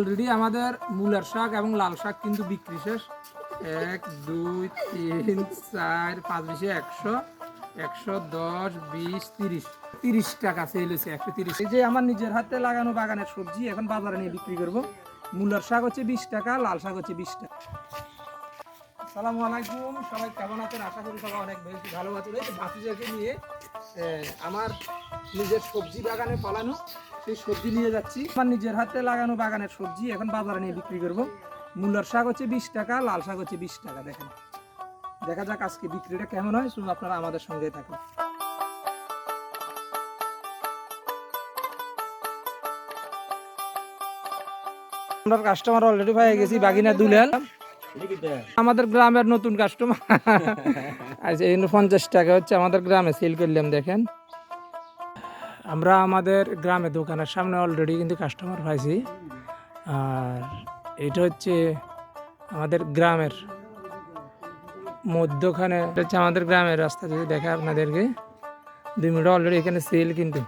Already আমাদের মূলার শাক এবং লাল শাক কিন্তু বিক্রি শেষ। এক, দুই, তিন, চার, পাঁচ, বিশে, একশো একশো দশ, বিশ, তিরিশ। তিরিশ টাকা সেল হয়েছে, একশো তিরিশ। এই যে আমার নিজের হাতে লাগানো বাগানের সবজি এখন বাজারে নিয়ে বিক্রি করব। মূলার শাক হচ্ছে বিশ টাকা, লাল শাক হচ্ছে বিশ টাকা। আসসালামু আলাইকুম, সবাই কেমন আছেন? আশা করি সবাই অনেক বেশি ভালো আছেন। এই বাতিজাকে নিয়ে আমার নিজের সবজি বাগানে ফলানো সেই সবজি নিয়ে যাচ্ছি। আমার নিজের হাতে লাগানো বাগানের সবজি এখন বাজারে নিয়ে বিক্রি করব। মূলার শাক হচ্ছে বিশ টাকা, লাল শাক হচ্ছে বিশ টাকা, দেখেন। দেখা যাক আজকে বিক্রিটা কেমন হয়, শুধু আপনারা আমাদের সঙ্গে থাকুন। আমরা কাস্টমার অলরেডি পেয়ে গেছি, বাগিনা দুলাল আমাদের গ্রামের নতুন কাস্টমার আচ্ছা পঞ্চাশ টাকা হচ্ছে আমাদের গ্রামে সেল করলাম, দেখেন। আমরা আমাদের গ্রামে দোকানের সামনে অলরেডি কিন্তু কাস্টমার পাইছি। আর এটা হচ্ছে আমাদের গ্রামের মধ্যখানে, এটা হচ্ছে আমাদের গ্রামের রাস্তা, যদি দেখে আপনাদেরকে। দুই মিনিট অলরেডি এখানে সেল কিন্তু।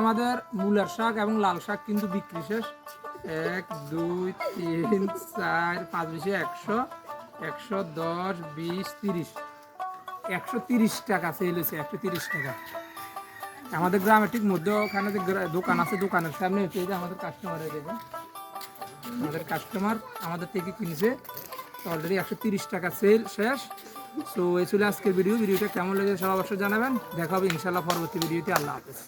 আমাদের মূলার শাক এবং লাল শাক কিন্তু বিক্রি শেষ। এক, দুই, তিন, চার, পাঁচ, বিশে, একশো একশো দশ, বিশ, তিরিশ। একশো তিরিশ টাকা সেল হয়েছে, একশো তিরিশ টাকা। আমাদের গ্রামে ঠিক মধ্যে ওখানে যে দোকান আছে, দোকানের সামনে হচ্ছে আমাদের কাস্টমার দেখুন। আমাদের কাস্টমার আমাদের থেকে কিনছে অলরেডি একশো তিরিশ টাকা সেল শেষ। সো এই ছিল আজকের ভিডিও ভিডিওটা কেমন লেগেছে সব অবশ্যই জানাবেন। দেখা হবে ইনশাল্লাহ পরবর্তী ভিডিওতে আল্লাহ হাফেজ।